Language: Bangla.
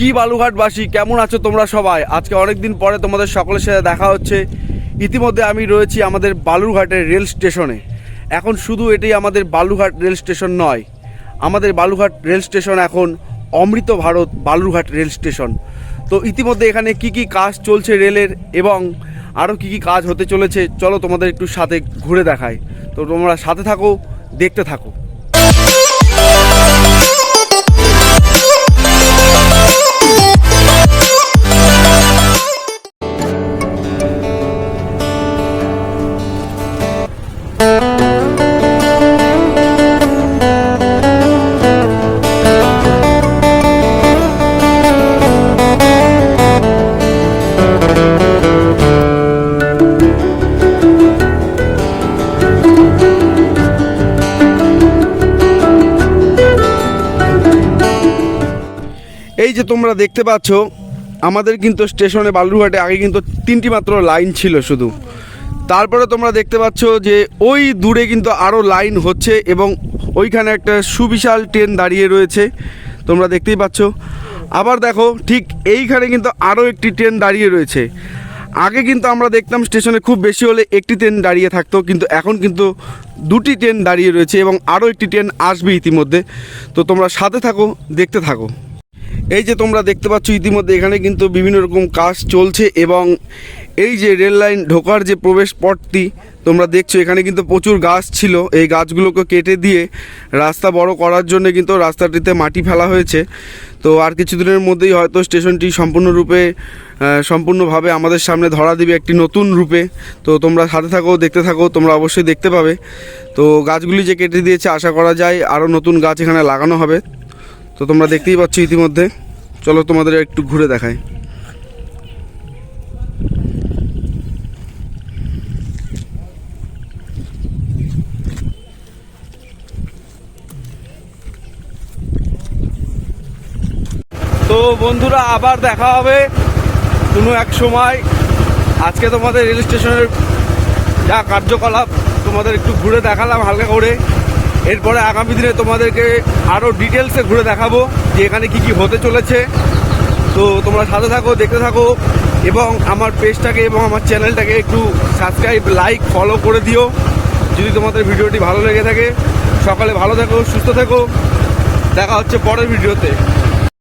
কি বালুঘাটবাসী কেমন আছো তোমরা সবাই? আজকে অনেক দিন পরে তোমাদের সকলের সাথে দেখা হচ্ছে। ইতিমধ্যে আমি রয়েছি আমাদের বালুরঘাটের রেল স্টেশনে। এখন শুধু এটাই আমাদের বালুরঘাট রেল স্টেশন নয়, আমাদের বালুরঘাট রেল স্টেশন এখন অমৃত ভারত বালুরঘাট রেল স্টেশন। তো ইতিমধ্যে এখানে কি কি কাজ চলছে রেলের এবং আরও কি কি কাজ হতে চলেছে, চলো তোমাদের একটু সাথে ঘুরে দেখায় তো তোমরা সাথে থাকো, দেখতে থাকো। এই যে তোমরা দেখতে পাচ্ছ, আমাদের কিন্তু স্টেশনে বালুরঘাটে আগে কিন্তু তিনটি মাত্র লাইন ছিল শুধু। তারপরে তোমরা দেখতে পাচ্ছ যে ওই দূরে কিন্তু আরও লাইন হচ্ছে এবং ওইখানে একটা সুবিশাল ট্রেন দাঁড়িয়ে রয়েছে। তোমরা দেখতেই পাচ্ছ। আবার দেখো, ঠিক এইখানে কিন্তু আরও একটি ট্রেন দাঁড়িয়ে রয়েছে। আগে কিন্তু আমরা দেখতাম স্টেশনে খুব বেশি হলে একটি ট্রেন দাঁড়িয়ে থাকতো, কিন্তু এখন কিন্তু দুটি ট্রেন দাঁড়িয়ে রয়েছে এবং আরও একটি ট্রেন আসবে ইতিমধ্যে। তো তোমরা সাথে থাকো, দেখতে থাকো। এই যে তোমরা দেখতে পাচ্ছ, ইতিমধ্যে এখানে কিন্তু বিভিন্ন রকম কাজ চলছে এবং এই যে রেল লাইন ঢোকার যে প্রবেশ পথটি, তোমরা দেখছ, এখানে কিন্তু প্রচুর গাছ ছিল। এই গাছগুলোকে কেটে দিয়ে রাস্তা বড় করার জন্য কিন্তু রাস্তাটিতে মাটি ফেলা হয়েছে। তো আর কিছুদিনের মধ্যেই হয়তো স্টেশনটি সম্পূর্ণরূপে সম্পূর্ণভাবে আমাদের সামনে ধরা দিবে একটি নতুন রূপে। তো তোমরা সাথে থাকো, দেখতে থাকো, তোমরা অবশ্যই দেখতে পাবে। তো গাছগুলি যে কেটে দিয়েছে, আশা করা যায় আরও নতুন গাছ এখানে লাগানো হবে। তো তোমরা দেখতেই পাচ্ছ ইতিমধ্যে। চলো তোমাদের একটু ঘুরে দেখাই। তো বন্ধুরা, আবার দেখা হবে কোনো এক সময়। আজকে তোমাদের রেল স্টেশনের যা কার্যকলাপ, তোমাদের একটু ঘুরে দেখালাম হালকা করে। এরপরে আগামী দিনে তোমাদেরকে আরও ডিটেলসে ঘুরে দেখাবো যে এখানে কি কি হতে চলেছে। তো তোমরা সাথে থাকো, দেখতে থাকো, এবং আমার পেজটাকে এবং আমার চ্যানেলটাকে একটু সাবস্ক্রাইব লাইক ফলো করে দিও। যদি তোমাদের ভিডিওটি ভালো লেগে থাকে, সকালে ভালো থাকো, সুস্থ থেকো। দেখা হচ্ছে পরের ভিডিওতে।